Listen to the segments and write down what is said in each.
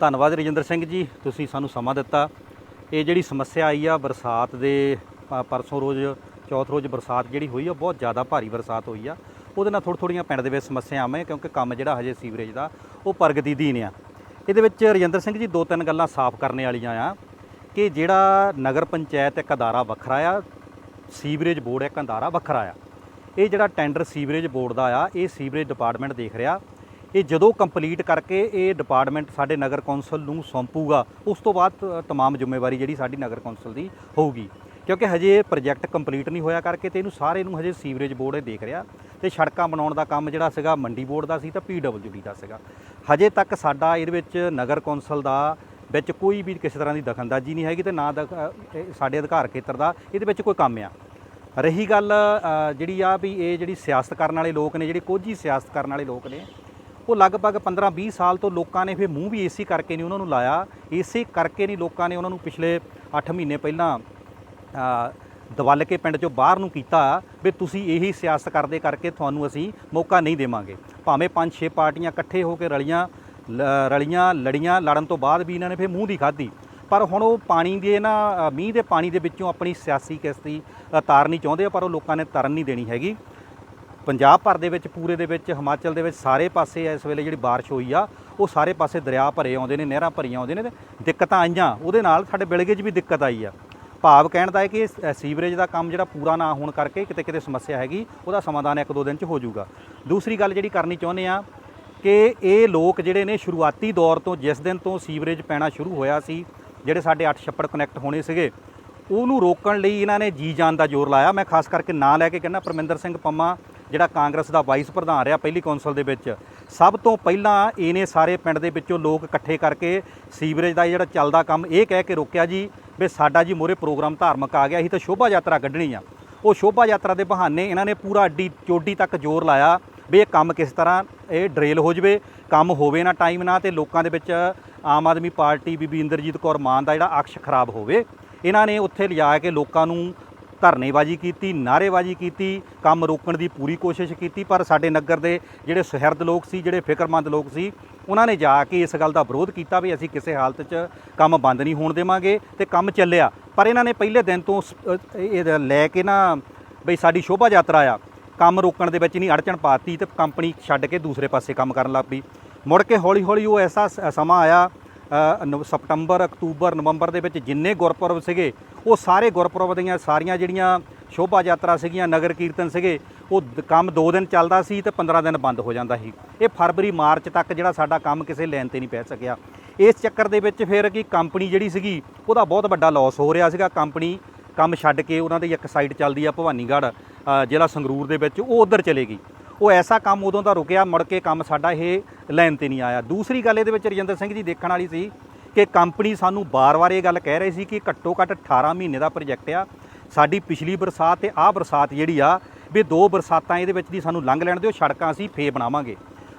ਧੰਨਵਾਦ ਰਜਿੰਦਰ ਸਿੰਘ ਜੀ, ਤੁਸੀਂ ਸਾਨੂੰ ਸਮਾਂ ਦਿੱਤਾ। ਇਹ ਜਿਹੜੀ ਸਮੱਸਿਆ ਆਈ ਆ ਬਰਸਾਤ ਦੇ ਪਰਸੋਂ ਰੋਜ਼, ਚੌਥ ਰੋਜ਼ ਬਰਸਾਤ ਜਿਹੜੀ ਹੋਈ ਆ, ਬਹੁਤ ਜ਼ਿਆਦਾ ਭਾਰੀ ਬਰਸਾਤ ਹੋਈ ਆ। ਉਹਦੇ ਨਾਲ ਥੋੜ੍ਹ ਥੋੜ੍ਹੀਆਂ ਪਿੰਡ ਦੇ ਵਿੱਚ ਸਮੱਸਿਆ ਆਵੇਂ, ਕਿਉਂਕਿ ਕੰਮ ਜਿਹੜਾ ਹਜੇ ਸੀਵਰੇਜ ਦਾ, ਉਹ ਪ੍ਰਗਤੀ ਪ੍ਰਗਤੀਧੀਨ ਆ। ਇਹਦੇ ਵਿੱਚ ਰਜਿੰਦਰ ਸਿੰਘ ਜੀ ਦੋ ਤਿੰਨ ਗੱਲਾਂ ਸਾਫ਼ ਕਰਨ ਵਾਲੀਆਂ ਆ, ਕਿ ਜਿਹੜਾ ਨਗਰ ਪੰਚਾਇਤ ਇੱਕ ਅਦਾਰਾ ਵੱਖਰਾ ਆ, ਸੀਵਰੇਜ ਬੋਰਡ ਇੱਕ ਅਦਾਰਾ ਵੱਖਰਾ ਆ। ਇਹ ਜਿਹੜਾ ਟੈਂਡਰ ਸੀਵਰੇਜ ਬੋਰਡ ਦਾ ਆ, ਇਹ ਸੀਵਰੇਜ ਡਿਪਾਰਟਮੈਂਟ ਦੇਖ ਰਿਹਾ। ਇਹ ਜਦੋਂ ਕੰਪਲੀਟ ਕਰਕੇ ਇਹ ਡਿਪਾਰਟਮੈਂਟ ਸਾਡੇ ਨਗਰ ਕੌਂਸਲ ਨੂੰ ਸੌਂਪੂਗਾ, ਉਸ ਤੋਂ ਬਾਅਦ ਤ- ਤਮਾਮ ਜ਼ਿੰਮੇਵਾਰੀ ਜਿਹੜੀ ਸਾਡੀ ਨਗਰ ਕੌਂਸਲ ਦੀ ਹੋਊਗੀ। ਕਿਉਂਕਿ ਹਜੇ ਇਹ ਪ੍ਰੋਜੈਕਟ ਕੰਪਲੀਟ ਨਹੀਂ ਹੋਇਆ ਕਰਕੇ ਤੇ ਇਹਨੂੰ ਸਾਰੇ ਨੂੰ ਹਜੇ ਸੀਵਰੇਜ ਬੋਰਡ ਇਹ ਦੇਖ ਰਿਹਾ ਤੇ ਸੜਕਾਂ ਬਣਾਉਣ ਦਾ ਕੰਮ ਜਿਹੜਾ ਸੀਗਾ ਮੰਡੀ ਬੋਰਡ ਦਾ ਸੀ ਤਾਂ ਪੀਡਬਲਯੂਡੀ ਦਾ ਸੀਗਾ। ਹਜੇ ਤੱਕ ਸਾਡਾ ਇਹਦੇ ਵਿੱਚ ਨਗਰ ਕੌਂਸਲ ਦਾ ਵਿੱਚ ਕੋਈ ਵੀ ਕਿਸੇ ਤਰ੍ਹਾਂ ਦੀ ਦਖਲਅੰਦਾਜ਼ੀ ਨਹੀਂ ਹੈਗੀ ਤੇ ਨਾ ਦਖ- ਇਹ ਸਾਡੇ ਅਧਿਕਾਰ ਖੇਤਰ ਦਾ ਇਹਦੇ ਵਿੱਚ ਕੋਈ ਕੰਮ ਆ। ਰਹੀ ਗੱਲ ਜਿਹੜੀ ਆ ਵੀ ਇਹ ਜਿਹੜੀ ਸਿਆਸਤ ਕਰਨ ਵਾਲੇ ਲੋਕ ਨੇ, ਜਿਹੜੇ ਕੋਝੀ ਸਿਆਸਤ ਕਰਨ ਵਾਲੇ ਲੋਕ ਨੇ ਉਹ ਲਗਭਗ 15-20 ਸਾਲ ਤੋਂ ਲੋਕਾਂ ਨੇ ਫਿਰ ਮੂੰਹ ਵੀ ਏਸੀ ਕਰਕੇ ਨਹੀਂ ਉਹਨਾਂ ਨੂੰ ਲਾਇਆ। ਏਸੀ ਕਰਕੇ ਨਹੀਂ ਲੋਕਾਂ ਨੇ ਉਹਨਾਂ ਨੂੰ ਪਿਛਲੇ 8 ਮਹੀਨੇ ਪਹਿਲਾਂ ਅ, ਦਵਲ ਕੇ ਪਿੰਡ ਚੋਂ ਬਾਹਰ ਨੂੰ ਕੀਤਾ ਵੀ ਤੁਸੀਂ ਇਹੀ ਸਿਆਸਤ ਕਰਦੇ ਕਰਕੇ ਤੁਹਾਨੂੰ ਅਸੀਂ ਮੌਕਾ ਨਹੀਂ ਦੇਵਾਂਗੇ। ਭਾਵੇਂ 5-6 ਪਾਰਟੀਆਂ ਇਕੱਠੇ ਹੋ ਕੇ ਰਲੀਆਂ ਲ- ਰਲੀਆਂ ਲੜੀਆਂ ਲੜਨ ਤੋਂ ਬਾਅਦ ਵੀ ਇਹਨਾਂ ਨੇ ਫਿਰ ਮੂੰਹ ਦੀ ਖਾਧੀ। ਪਰ ਹੁਣ ਉਹ ਪਾਣੀ ਦੇ ਨਾ ਮੀਂਹ ਦੇ ਪਾਣੀ ਦੇ ਵਿੱਚੋਂ ਆਪਣੀ ਸਿਆਸੀ ਕਿਸ਼ਤੀ ਤਾਰਨੀ ਚਾਹੁੰਦੇ ਆ ਪਰ ਉਹ ਲੋਕਾਂ ਨੇ ਤਰਨ ਨਹੀਂ ਦੇਣੀ ਹੈਗੀ। ਪੰਜਾਬ ਭਰ ਦੇ ਵਿੱਚ, ਪੂਰੇ ਦੇ ਵਿੱਚ, ਹਿਮਾਚਲ ਦੇ ਵਿੱਚ ਸਾਰੇ ਪਾਸੇ ਇਸ ਵੇਲੇ ਜਿਹੜੀ ਬਾਰਿਸ਼ ਹੋਈ ਆ, ਉਹ ਸਾਰੇ ਪਾਸੇ ਦਰਿਆ ਭਰੇ ਆਉਂਦੇ ਨੇ, ਨਹਿਰਾਂ ਭਰੀਆਂ ਆਉਂਦੇ ਨੇ ਤੇ ਦਿੱਕਤਾਂ ਆਈਆਂ। ਉਹਦੇ ਨਾਲ ਸਾਡੇ ਬਿਲਗੇ 'ਚ ਵੀ ਦਿੱਕਤ ਆਈ ਆ। ਭਾਵ ਕਹਿਣ ਦਾ ਹੈ ਕਿ ਸੀਵਰੇਜ ਦਾ ਕੰਮ ਜਿਹੜਾ ਪੂਰਾ ਨਾ ਹੋਣ ਕਰਕੇ ਕਿਤੇ ਕਿਤੇ ਸਮੱਸਿਆ ਹੈਗੀ, ਉਹਦਾ ਸਮਾਧਾਨ ਇੱਕ ਦੋ ਦਿਨ 'ਚ ਹੋ ਜਾਊਗਾ। ਦੂਸਰੀ ਗੱਲ ਜਿਹੜੀ ਕਰਨੀ ਚਾਹੁੰਦੇ ਆ ਕਿ ਇਹ ਲੋਕ ਜਿਹੜੇ ਨੇ ਸ਼ੁਰੂਆਤੀ ਦੌਰ ਤੋਂ, ਜਿਸ ਦਿਨ ਤੋਂ ਸੀਵਰੇਜ ਪੈਣਾ ਸ਼ੁਰੂ ਹੋਇਆ ਸੀ, ਜਿਹੜੇ ਸਾਡੇ 8 ਛੱਪੜ ਕਨੈਕਟ ਹੋਣੇ ਸੀਗੇ, ਉਹਨੂੰ ਰੋਕਣ ਲਈ ਇਹਨਾਂ ਨੇ ਜੀ ਜਾਨ ਦਾ ਜ਼ੋਰ ਲਾਇਆ। ਮੈਂ ਖਾਸ ਕਰਕੇ ਨਾਂ ਲੈ ਕੇ ਕਹਿੰਦਾ, ਪਰਮਿੰਦਰ ਸਿੰਘ ਪੰਮਾ ਜਿਹੜਾ ਕਾਂਗਰਸ ਦਾ ਵਾਈਸ ਪ੍ਰਧਾਨ ਰਿਹਾ ਪਹਿਲੀ ਕੌਂਸਲ ਦੇ ਵਿੱਚ, ਸਭ ਤੋਂ ਪਹਿਲਾਂ ਇਹਨੇ ਸਾਰੇ ਪਿੰਡ ਦੇ ਵਿੱਚੋਂ ਲੋਕ ਇਕੱਠੇ ਕਰਕੇ ਸੀਵਰੇਜ ਦਾ ਜਿਹੜਾ ਚੱਲਦਾ ਕੰਮ, ਇਹ ਕਹਿ ਕੇ ਰੋਕਿਆ ਜੀ ਵੀ ਸਾਡਾ ਜੀ ਮੋਰੇ ਪ੍ਰੋਗਰਾਮ ਧਾਰਮਿਕ ਆ ਗਿਆ, ਅਸੀਂ ਤਾਂ ਸ਼ੋਭਾ ਯਾਤਰਾ ਕੱਢਣੀ ਆ। ਉਹ ਸ਼ੋਭਾ ਯਾਤਰਾ ਦੇ ਬਹਾਨੇ ਇਹਨਾਂ ਨੇ ਪੂਰਾ ਅੱਡੀ ਚੋਡੀ ਤੱਕ ਜ਼ੋਰ ਲਾਇਆ ਵੀ ਇਹ ਕੰਮ ਕਿਸ ਤਰ੍ਹਾਂ ਇਹ ਡਰੇਲ ਹੋ ਜਵੇ, ਕੰਮ ਹੋਵੇ ਨਾ ਟਾਈਮ ਨਾ ਤੇ ਲੋਕਾਂ ਦੇ ਵਿੱਚ ਆਮ ਆਦਮੀ ਪਾਰਟੀ ਬੀਬੀ ਇੰਦਰਜੀਤ ਕੌਰ ਮਾਨ ਦਾ ਜਿਹੜਾ ਅਕਸ਼ ਖਰਾਬ ਹੋਵੇ। ਇਹਨਾਂ ਨੇ ਉੱਥੇ ਲਿਜਾ ਕੇ ਲੋਕਾਂ ਨੂੰ ਧਰਨੇਬਾਜ਼ੀ ਕੀਤੀ, ਨਾਅਰੇਬਾਜ਼ੀ ਕੀਤੀ, ਕੰਮ ਰੋਕਣ ਦੀ ਪੂਰੀ ਕੋਸ਼ਿਸ਼ ਕੀਤੀ, ਪਰ ਸਾਡੇ ਨਗਰ ਦੇ ਜਿਹੜੇ ਸੁਹਿਰਦ ਲੋਕ ਸੀ, ਜਿਹੜੇ ਫਿਕਰਮੰਦ ਲੋਕ ਸੀ, ਉਹਨਾਂ ਨੇ ਜਾ ਕੇ ਇਸ ਗੱਲ ਦਾ ਵਿਰੋਧ ਕੀਤਾ ਵੀ ਅਸੀਂ ਕਿਸੇ ਹਾਲਤ 'ਚ ਕੰਮ ਬੰਦ ਨਹੀਂ ਹੋਣ ਦੇਵਾਂਗੇ ਤੇ ਕੰਮ ਚੱਲਿਆ। ਪਰ ਇਹਨਾਂ ਨੇ ਪਹਿਲੇ ਦਿਨ ਤੋਂ ਸ- ਇਹ ਲੈ ਕੇ ਨਾ ਬਈ ਸਾਡੀ ਸ਼ੋਭਾ ਯਾਤਰਾ ਆ। ਕੰਮ ਰੋਕਣ ਦੇ ਵਿੱਚ ਨਹੀਂ, ਅੜਚਣ ਪਾਤੀ ਤੇ ਕੰਪਨੀ ਛੱਡ ਕੇ ਦੂਸਰੇ ਪਾਸੇ ਕੰਮ ਕਰਨ ਲੱਗ ਪਈ। ਮੁੜ ਕੇ ਹੌਲੀ ਹੌਲੀ ਉਹ ਐਸਾ ਸ- ਸਮਾਂ ਆਇਆ ਅ, ਨਵ- ਸਤੰਬਰ ਅਕਤੂਬਰ ਨਵੰਬਰ ਦੇ ਵਿੱਚ ਜਿੰਨੇ ਗੁਰਪੁਰਬ ਸੀਗੇ ਉਹ ਸਾਰੇ ਗੁਰਪੁਰਬ ਦੀਆਂ ਸਾਰੀਆਂ ਜਿਹੜੀਆਂ ਸ਼ੋਭਾ ਯਾਤਰਾ ਸੀਗੀਆਂ ਨਗਰ ਕੀਰਤਨ ਸੀਗੇ ਉਹ ਕੰਮ 2 ਦਿਨ ਚੱਲਦਾ ਸੀ ਤੇ 15 ਦਿਨ ਬੰਦ ਹੋ ਜਾਂਦਾ ਸੀ। ਇਹ ਫਰਵਰੀ ਮਾਰਚ ਤੱਕ ਜਿਹੜਾ ਸਾਡਾ ਕੰਮ ਕਿਸੇ ਲੈਣ ਤੇ ਨਹੀਂ ਪੈ ਸਕਿਆ। ਇਸ ਚੱਕਰ ਦੇ ਵਿੱਚ ਫਿਰ ਕਿ ਕੰਪਨੀ ਜਿਹੜੀ ਸੀਗੀ ਉਹਦਾ ਬਹੁਤ ਵੱਡਾ ਲਾਸ ਹੋ ਰਿਹਾ ਸੀਗਾ। ਕੰਪਨੀ ਕੰਮ ਛੱਡ ਕੇ ਉਹਨਾਂ ਦੀ ਇੱਕ ਸਾਈਡ ਚੱਲਦੀ ਆ ਭਵਾਨੀਗੜ੍ਹ ਜ਼ਿਲ੍ਹਾ ਸੰਗਰੂਰ ਦੇ ਵਿੱਚ ਉਹ ਉਧਰ ਚਲੇ ਗਈ। ਉਹ ਐਸਾ ਕੰਮ ਉਦੋਂ ਦਾ ਰੁਕਿਆ, ਮੁੜ ਕੇ ਕੰਮ ਸਾਡਾ ਇਹ ਲਾਈਨ ਤੇ ਨਹੀਂ ਆਇਆ। ਦੂਸਰੀ ਗੱਲ ਇਹਦੇ ਵਿੱਚ ਰਜਿੰਦਰ ਸਿੰਘ ਜੀ ਦੇਖਣ ਵਾਲੀ ਸੀ ਕਿ ਕੰਪਨੀ ਸਾਨੂੰ ਬਾਰ-ਬਾਰ ਇਹ ਗੱਲ ਕਹਿ ਰਹੀ ਸੀ ਕਿ ਘੱਟੋ ਘੱਟ 18 ਮਹੀਨੇ ਦਾ ਪ੍ਰੋਜੈਕਟ ਆ, ਸਾਡੀ ਪਿਛਲੀ ਬਰਸਾਤ ਤੇ ਆਹ ਬਰਸਾਤ ਜਿਹੜੀ ਆ, ਵੀ ਦੋ ਬਰਸਾਤਾਂ ਇਹਦੇ ਵਿੱਚ ਦੀ ਸਾਨੂੰ ਲੰਘ ਲੈਣ ਦਿਓ, ਸੜਕਾਂ ਅਸੀਂ ਫੇ ਬਣਾਵਾਂਗੇ।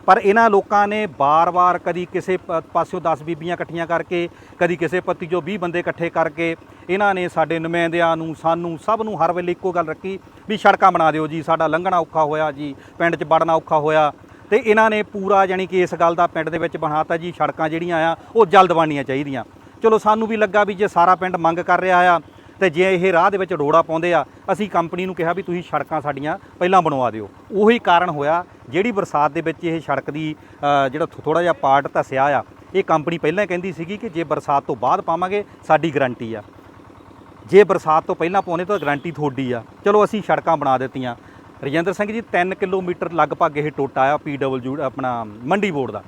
ਪਰ ਇਹਨਾਂ ਲੋਕਾਂ ਨੇ ਬਾਰ-ਬਾਰ ਕਦੀ ਕਿਸੇ ਪਾਸਿਓਂ 10 ਬੀਬੀਆਂ ਇਕੱਠੀਆਂ ਕਰਕੇ, ਕਦੀ ਕਿਸੇ ਪੱਤੀ ਚੋਂ 20 ਬੰਦੇ ਇਕੱਠੇ ਕਰਕੇ, ਇਹਨਾਂ ਨੇ ਸਾਡੇ ਨੁਮਾਇੰਦਿਆਂ ਨੂੰ, ਸਾਨੂੰ ਸਭ ਨੂੰ ਹਰ ਵੇਲੇ ਇੱਕੋ ਗੱਲ ਰੱਖੀ ਵੀ ਸੜਕਾਂ ਬਣਾ ਦਿਓ ਜੀ, ਸਾਡਾ ਲੰਘਣਾ ਔਖਾ ਹੋਇਆ ਜੀ, ਪਿੰਡ 'ਚ ਵੜਨਾ ਔਖਾ ਹੋਇਆ। ਤੇ ਇਹਨਾਂ ਨੇ ਪੂਰਾ ਯਾਨੀ ਕਿ ਇਸ ਗੱਲ ਦਾ ਪਿੰਡ ਦੇ ਵਿੱਚ ਬਣਾਤਾ ਜੀ, ਸੜਕਾਂ ਜਿਹੜੀਆਂ ਆ, ਉਹ ਜਲਦ ਬਣਨੀਆਂ ਚਾਹੀਦੀਆਂ। ਚਲੋ ਸਾਨੂੰ ਵੀ ਲੱਗਾ ਵੀ ਜੇ ਸਾਰਾ ਪਿੰਡ ਮੰਗ ਕਰ ਰਿਹਾ ਆ ਤੇ ਜੇ ਇਹ ਰਾਹ ਦੇ ਵਿੱਚ ਰੋੜਾ ਪਾਉਂਦੇ ਆ, ਅਸੀਂ ਕੰਪਨੀ ਨੂੰ ਕਿਹਾ ਵੀ ਤੁਸੀਂ ਸੜਕਾਂ ਸਾਡੀਆਂ ਪਹਿਲਾਂ ਬਣਵਾ ਦਿਓ। ਉਹੀ ਕਾਰਨ ਹੋਇਆ, ਜਿਹੜੀ ਬਰਸਾਤ ਦੇ ਵਿੱਚ ਇਹ ਸੜਕ ਦੀ ਜਿਹੜਾ ਥੋੜਾ ਜਿਹਾ ਪਾਰਟ ਧਸਿਆ ਆ, ਇਹ ਕੰਪਨੀ ਪਹਿਲਾਂ ਕਹਿੰਦੀ ਸੀਗੀ ਕਿ ਜੇ ਬਰਸਾਤ ਤੋਂ ਬਾਅਦ ਪਾਵਾਂਗੇ, ਸਾਡੀ ਗਾਰੰਟੀ ਆ। ਜੇ ਬਰਸਾਤ ਤੋਂ ਪਹਿਲਾਂ ਪਾਉਣੇ ਤਾਂ ਗਾਰੰਟੀ ਤੁਹਾਡੀ ਆ। ਚਲੋ ਅਸੀਂ ਸੜਕਾਂ ਬਣਾ ਦਿੱਤੀਆਂ। ਰਜਿੰਦਰ ਸਿੰਘ ਜੀ 3 ਕਿਲੋਮੀਟਰ ਲਗਭਗ ਇਹ ਟੋਟਾ ਆ ਪੀਡਬਲਯੂ, ਆਪਣਾ ਮੰਡੀ ਬੋਰਡ ਦਾ।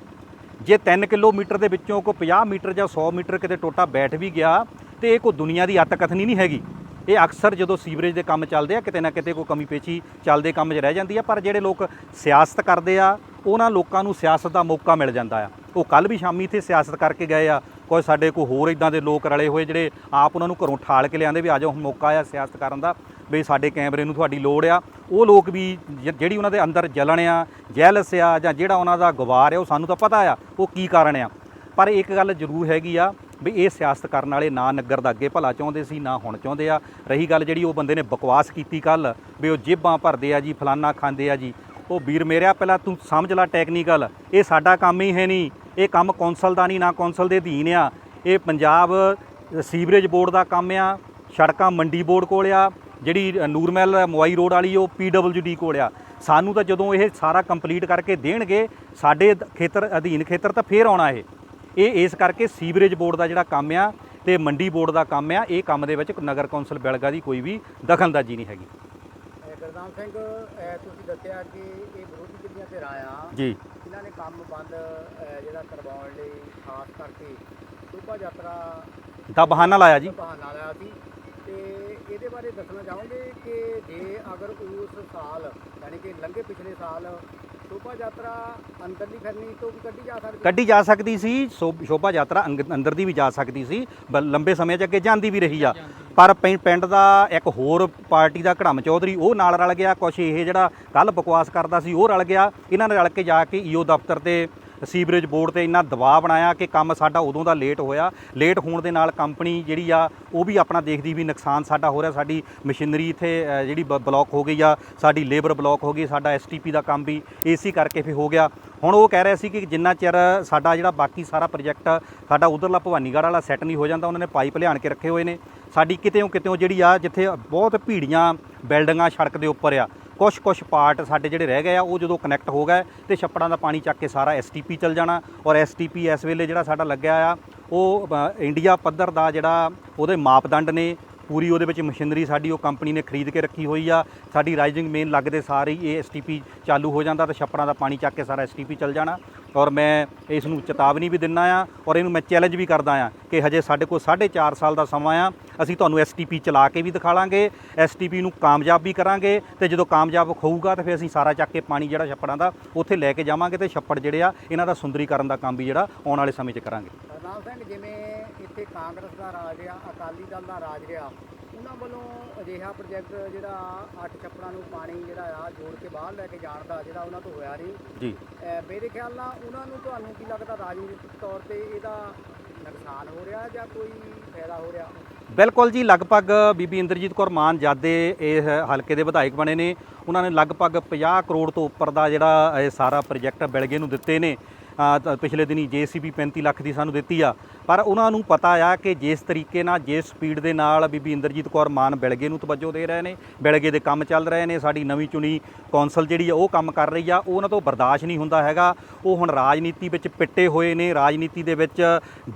ਜੇ 3 ਕਿਲੋਮੀਟਰ ਦੇ ਵਿੱਚੋਂ ਕੋਈ 50 ਮੀਟਰ ਜਾਂ 100 ਮੀਟਰ ਕਿਤੇ ਟੋਟਾ ਬੈਠ ਵੀ ਗਿਆ ਤੇ ਇਹ ਕੋਈ ਦੁਨੀਆ ਦੀ ਅੱਤ ਕਥਨੀ ਨਹੀਂ ਹੈਗੀ। ਇਹ ਅਕਸਰ ਜਦੋਂ ਸੀਵਰੇਜ ਦੇ ਕੰਮ ਚੱਲਦੇ ਆ, ਕਿਤੇ ਨਾ ਕਿਤੇ ਕੋਈ ਕਮੀ ਪੇਚੀ ਚੱਲਦੇ ਕੰਮ 'ਚ ਰਹਿ ਜਾਂਦੀ ਆ, ਪਰ ਜਿਹੜੇ ਲੋਕ ਸਿਆਸਤ ਕਰਦੇ ਆ, ਉਹਨਾਂ ਲੋਕਾਂ ਨੂੰ ਸਿਆਸਤ ਦਾ ਮੌਕਾ ਮਿਲ ਜਾਂਦਾ ਆ। ਉਹ ਕੱਲ ਵੀ ਸ਼ਾਮੀ ਇੱਥੇ ਸਿਆਸਤ ਕਰਕੇ ਗਏ ਆ, ਕੋਈ ਸਾਡੇ ਕੋਈ ਹੋਰ ਇਦਾਂ ਦੇ ਲੋਕ ਰਲੇ ਹੋਏ ਜਿਹੜੇ ਆਪ ਉਹਨਾਂ ਨੂੰ ਘਰੋਂ ਠਾਲ ਕੇ ਲਿਆਂਦੇ ਵੀ ਆ ਜਾਓ, ਹੁਣ ਮੌਕਾ ਆ ਸਿਆਸਤ ਕਰਨ ਦਾ, ਵੀ ਸਾਡੇ ਕੈਮਰੇ ਨੂੰ ਤੁਹਾਡੀ ਲੋੜ ਆ। ਉਹ ਲੋਕ ਵੀ ਜਿਹੜੀ ਉਹਨਾਂ ਦੇ ਅੰਦਰ ਜਲਣ ਆ, ਜੈਲਸ ਆ, ਜਾਂ ਜਿਹੜਾ ਉਹਨਾਂ ਦਾ ਗਵਾਰ ਆ, ਉਹ ਸਾਨੂੰ ਤਾਂ ਪਤਾ ਆ, ਉਹ ਕੀ ਕਾਰਨ ਆ। ਪਰ ਇੱਕ ਗੱਲ ਜ਼ਰੂਰ ਹੈਗੀ ਆ ਵੀ ਇਹ ਸਿਆਸਤ ਕਰਨ ਵਾਲੇ ਨਾ ਨਗਰ ਦਾ ਅੱਗੇ ਭਲਾ ਚਾਹੁੰਦੇ ਸੀ, ਨਾ ਹੁਣ ਚਾਹੁੰਦੇ ਆ। ਰਹੀ ਗੱਲ ਜਿਹੜੀ ਉਹ ਬੰਦੇ ਨੇ ਬਕਵਾਸ ਕੀਤੀ ਕੱਲ ਵੀ ਉਹ ਜੇਬਾਂ ਭਰਦੇ ਆ ਜੀ, ਫਲਾਨਾ ਖਾਂਦੇ ਆ ਜੀ। ਉਹ ਵੀਰ ਮੇਰਿਆ, ਪਹਿਲਾਂ ਤੂੰ ਸਮਝ ਲੈ ਟੈਕਨੀਕਲ ਇਹ ਸਾਡਾ ਕੰਮ ਹੀ ਹੈ ਨਹੀਂ। ਇਹ ਕੰਮ ਕੌਂਸਲ ਦਾ ਨਹੀਂ, ਨਾ ਕੌਂਸਲ ਦੇ ਅਧੀਨ ਆ। ਇਹ ਪੰਜਾਬ ਸੀਵਰੇਜ ਬੋਰਡ ਦਾ ਕੰਮ ਆ, ਸੜਕਾਂ ਮੰਡੀ ਬੋਰਡ ਕੋਲ ਆ, ਜਿਹੜੀ ਨੂਰਮਹਿਲ ਮੋਬਾਈ ਰੋਡ ਵਾਲੀ ਉਹ ਡੀ ਕੋਲ ਆ। ਸਾਨੂੰ ਤਾਂ ਜਦੋਂ ਇਹ ਸਾਰਾ ਕੰਪਲੀਟ ਕਰਕੇ ਦੇਣਗੇ, ਸਾਡੇ ਖੇਤਰ ਅਧੀਨ ਖੇਤਰ ਤਾਂ ਫੇਰ ਆਉਣਾ ਇਹ। ਇਹ ਇਸ ਕਰਕੇ ਸੀਵਰੇਜ ਬੋਰਡ ਦਾ ਜਿਹੜਾ ਕੰਮ ਆ ਤੇ ਮੰਡੀ ਬੋਰਡ ਦਾ ਕੰਮ ਆ ਇਹ ਕੰਮ ਦੇ ਵਿੱਚ ਨਗਰ ਕੌਂਸਲ ਬਿਲਗਾ ਦੀ ਕੋਈ ਵੀ ਦਖਲਅੰਦਾਜ਼ੀ ਨਹੀਂ ਹੈਗੀ। ਗੁਰਦਾਮ ਸਿੰਘ ਤੁਸੀਂ ਦੱਸਿਆ ਕਿ ਇਹ ਵਿਰੋਧੀ ਜਿਹੜੀਆਂ ਧਿਰਾਂ ਆ। ਜੀ। ਇਹਨਾਂ ਨੇ ਕੰਮ ਬੰਦ ਜਿਹੜਾ ਕਰਵਾਉਣ ਲਈ ਖਾਸ ਕਰਕੇ ਸ਼ੋਭਾ ਯਾਤਰਾ ਦਾ ਬਹਾਨਾ ਲਾਇਆ ਜੀ। ਬਹਾਨਾ ਲਾਇਆ ਸੀ। ਤੇ ਇਹਦੇ ਬਾਰੇ ਦੱਸਣਾ ਚਾਹੋਗੇ ਕਿ ਜੇ ਅਗਰ ਉਸ ਸਾਲ ਯਾਨੀ ਕਿ ਲੰਘੇ ਪਿਛਲੇ ਸਾਲ ਸ਼ੋਭਾ ਯਾਤਰਾ ਅੰਦਰਲੀ ਫਿਰਨੀ ਤੋਂ ਵੀ ਕੱਢੀ ਜਾ ਸਕਦੀ ਕੱਢੀ ਜਾ ਸਕਦੀ ਸੀ ਸੋ- ਸ਼ੋਭਾ ਯਾਤਰਾ ਅੰਗ- ਅੰਦਰ ਦੀ ਵੀ ਜਾ ਸਕਦੀ ਸੀ ਬ- ਲੰਬੇ ਸਮੇਂ 'ਚ ਅੱਗੇ ਜਾਂਦੀ ਵੀ ਰਹੀ ਆ ਪਰ ਪਿੰ- ਪਿੰਡ ਦਾ ਇੱਕ ਹੋਰ ਪਾਰਟੀ ਦਾ ਘੜਮ ਚੌਧਰੀ ਉਹ ਨਾਲ ਰਲ ਗਿਆ ਕੁਛ ਇਹ ਜਿਹੜਾ ਕੱਲ ਬਕਵਾਸ ਕਰਦਾ ਸੀ ਉਹ ਰਲ ਗਿਆ ਇਹਨਾਂ ਨੇ ਰਲ ਕੇ ਜਾ ਕੇ ਈਓ ਦਫ਼ਤਰ ਤੇ ਸੀਵਰੇਜ ਬੋਰਡ ਤੇ ਇੰਨਾ ਦਬਾਅ ਬਣਾਇਆ ਕਿ ਕੰਮ ਸਾਡਾ ਉਦੋਂ ਦਾ ਲੇਟ ਹੋਇਆ। ਲੇਟ ਹੋਣ ਦੇ ਨਾਲ ਕੰਪਨੀ ਜਿਹੜੀ ਆ, ਉਹ ਵੀ ਆਪਣਾ ਦੇਖਦੀ ਵੀ ਨੁਕਸਾਨ ਸਾਡਾ ਹੋ ਰਿਹਾ। ਸਾਡੀ ਮਸ਼ੀਨਰੀ ਇੱਥੇ ਜਿਹੜੀ ਬ- ਬਲੌਕ ਹੋ ਗਈ ਆ, ਸਾਡੀ ਲੇਬਰ ਬਲੌਕ ਹੋ ਗਈ, ਸਾਡਾ ਐਸਟੀਪੀ ਦਾ ਕੰਮ ਵੀ ਏਸੀ ਕਰਕੇ ਫਿਰ ਹੋ ਗਿਆ। ਹੁਣ ਉਹ ਕਹਿ ਰਿਹਾ ਸੀ ਕਿ ਜਿੰਨਾ ਚਿਰ ਸਾਡਾ ਜਿਹੜਾ ਬਾਕੀ ਸਾਰਾ ਪ੍ਰੋਜੈਕਟ ਸਾਡਾ ਉਧਰਲਾ ਭਵਾਨੀਗੜ੍ਹ ਵਾਲਾ ਸੈੱਟ ਨਹੀਂ ਹੋ ਜਾਂਦਾ, ਉਹਨਾਂ ਨੇ ਪਾਈਪ ਲਿਆਣ ਕੇ ਰੱਖੇ ਹੋਏ ਨੇ। ਸਾਡੀ ਕਿਤੇੋਂ ਕਿਤੇੋਂ ਜਿਹੜੀ ਆ, ਜਿੱਥੇ ਬਹੁਤ ਭੀੜੀਆਂ ਬਿਲਡਿੰਗਾਂ ਸੜਕ ਦੇ ਉੱਪਰ ਆ ਕੁਛ ਕੁਛ ਪਾਰਟ ਸਾਡੇ ਜਿਹੜੇ ਰਹਿ ਗਏ ਆ, ਉਹ ਜਦੋਂ ਕਨੈਕਟ ਹੋ ਗਏ ਤੇ ਛੱਪੜਾਂ ਦਾ ਪਾਣੀ ਚੱਕ ਕੇ ਸਾਰਾ ਐਸਟੀਪੀ ਚੱਲ ਜਾਣਾ ਔਰ ਐਸਟੀਪੀ ਇਸ ਵੇਲੇ ਜਿਹੜਾ ਸਾਡਾ ਲੱਗਿਆ ਆ, ਉਹ ਇੰਡੀਆ ਪੱਧਰ ਦਾ ਜਿਹੜਾ ਉਹਦੇ ਮਾਪਦੰਡ ਨੇ, ਪੂਰੀ ਉਹਦੇ ਵਿੱਚ ਮਸ਼ੀਨਰੀ ਸਾਡੀ ਉਹ ਕੰਪਨੀ ਨੇ ਖਰੀਦ ਕੇ ਰੱਖੀ ਹੋਈ ਆ, ਸਾਡੀ ਰਾਈਜ਼ਿੰਗ ਮੇਨ ਲੱਗਦੇ ਸਾਰੇ ਹੀ ਇਹ ਐਸਟੀਪੀ ਚਾਲੂ ਹੋ ਜਾਂਦਾ ਤੇ ਛੱਪੜਾਂ ਦਾ ਪਾਣੀ ਚੱਕ ਕੇ ਸਾਰਾ ਐਸਟੀਪੀ ਚੱਲ ਜਾਣਾ। ਔਰ ਮੈਂ ਇਸ ਨੂੰ ਚੇਤਾਵਨੀ ਵੀ ਦਿੰਦਾ ਆ ਔਰ ਇਹਨੂੰ ਮੈਂ ਚੈਲੰਜ ਵੀ ਕਰਦਾ ਆ ਕਿ ਹਜੇ ਸਾਡੇ ਕੋਲ 4.5 ਸਾਲ ਦਾ ਸਮਾਂ ਆ, ਅਸੀਂ ਤੁਹਾਨੂੰ ਐਸਟੀਪੀ ਚਲਾ ਕੇ ਵੀ ਦਿਖਾ ਲਾਂਗੇ ਐਸਟੀਪੀ ਨੂੰ ਕਾਮਯਾਬ ਵੀ ਕਰਾਂਗੇ ਤੇ ਜਦੋਂ ਕਾਮਯਾਬ ਹੋਊਗਾ ਤਾਂ ਫਿਰ ਅਸੀਂ ਸਾਰਾ ਚੱਕ ਕੇ ਪਾਣੀ ਜਿਹੜਾ ਛੱਪੜਾਂ ਦਾ ਉੱਥੇ ਲੈ ਕੇ ਜਾਵਾਂਗੇ ਤੇ ਛੱਪੜ ਜਿਹੜੇ ਆ, ਇਹਨਾਂ ਦਾ ਸੁੰਦਰੀਕਰਨ ਦਾ ਕੰਮ ਵੀ ਜਿਹੜਾ ਆਉਣ ਵਾਲੇ ਸਮੇਂ 'ਚ ਕਰਾਂਗੇ। ਗੁਰਦਾਮ ਸਿੰਘ, ਜਿਵੇਂ ਇੱਥੇ ਕਾਂਗਰਸ ਦਾ ਰਾਜ ਰਿਹਾ ਅਕਾਲੀ ਦਲ ਦਾ ਰਾਜ ਰਿਹਾ ਉਹਨਾਂ ਵੱਲੋਂ ਅਜਿਹਾ ਪ੍ਰੋਜੈਕਟ ਜਿਹੜਾ ਅੱਠ ਛੱਪੜਾਂ ਨੂੰ ਪਾਣੀ ਜਿਹੜਾ ਆ ਜੋੜ ਕੇ ਬਾਹਰ ਲੈ ਕੇ ਜਾਣ ਦਾ ਜਿਹੜਾ ਉਹਨਾਂ ਤੋਂ ਹੋਇਆ ਨਹੀਂ ਜੀ। ਅਹ ਮੇਰੇ ਖਿਆਲ ਨਾਲ ਉਹਨਾਂ ਨੂੰ ਤੁਹਾਨੂੰ ਕੀ ਲੱਗਦਾ ਰਾਜਨੀਤਿਕ ਤੌਰ ਤੇ ਇਹਦਾ ਨੁਕਸਾਨ ਹੋ ਰਿਹਾ ਜਾਂ ਕੋਈ ਫਾਇਦਾ ਹੋ ਰਿਹਾ? ਬਿਲਕੁਲ ਜੀ ਲਗਭਗ ਬੀਬੀ ਇੰਦਰਜੀਤ ਕੌਰ ਮਾਨ ਜਾਦੇ ਇਹ ਹਲਕੇ ਦੇ ਵਿਧਾਇਕ ਬਣੇ ਨੇ। ਉਹਨਾਂ ਨੇ ਲਗਭਗ 50 ਕਰੋੜ ਤੋਂ ਉੱਪਰ ਦਾ ਜਿਹੜਾ ਇਹ ਸਾਰਾ ਪ੍ਰੋਜੈਕਟ ਬਿਲਗੇ ਨੂੰ ਦਿੱਤੇ ਨੇ। ਪਿਛਲੇ ਦਿਨੀ ਜੀਸੀਬੀ 35 ਲੱਖ ਦੀ ਸਾਨੂੰ ਦਿੱਤੀ ਆ। ਪਰ ਉਹਨਾਂ ਨੂੰ ਪਤਾ ਆ ਕਿ ਜਿਸ ਤਰੀਕੇ ਨਾਲ, ਜਿਸ ਸਪੀਡ ਦੇ ਨਾਲ ਬੀਬੀ ਇੰਦਰਜੀਤ ਕੌਰ ਮਾਨ ਬਿਲਗੇ ਨੂੰ ਤਵੱਜੋ ਦੇ ਰਹੇ ਨੇ, ਬਿਲਗੇ ਦੇ ਕੰਮ ਚੱਲ ਰਹੇ ਨੇ, ਸਾਡੀ ਨਵੀਂ ਚੁਣੀ ਕੌਂਸਲ ਜਿਹੜੀ ਆ, ਉਹ ਕੰਮ ਕਰ ਰਹੀ ਆ, ਉਹ ਉਹਨਾਂ ਤੋਂ ਬਰਦਾਸ਼ਤ ਨਹੀਂ ਹੁੰਦਾ ਹੈਗਾ। ਉਹ ਹੁਣ ਰਾਜਨੀਤੀ ਵਿੱਚ ਪਿੱਟੇ ਹੋਏ ਨੇ, ਰਾਜਨੀਤੀ ਦੇ ਵਿੱਚ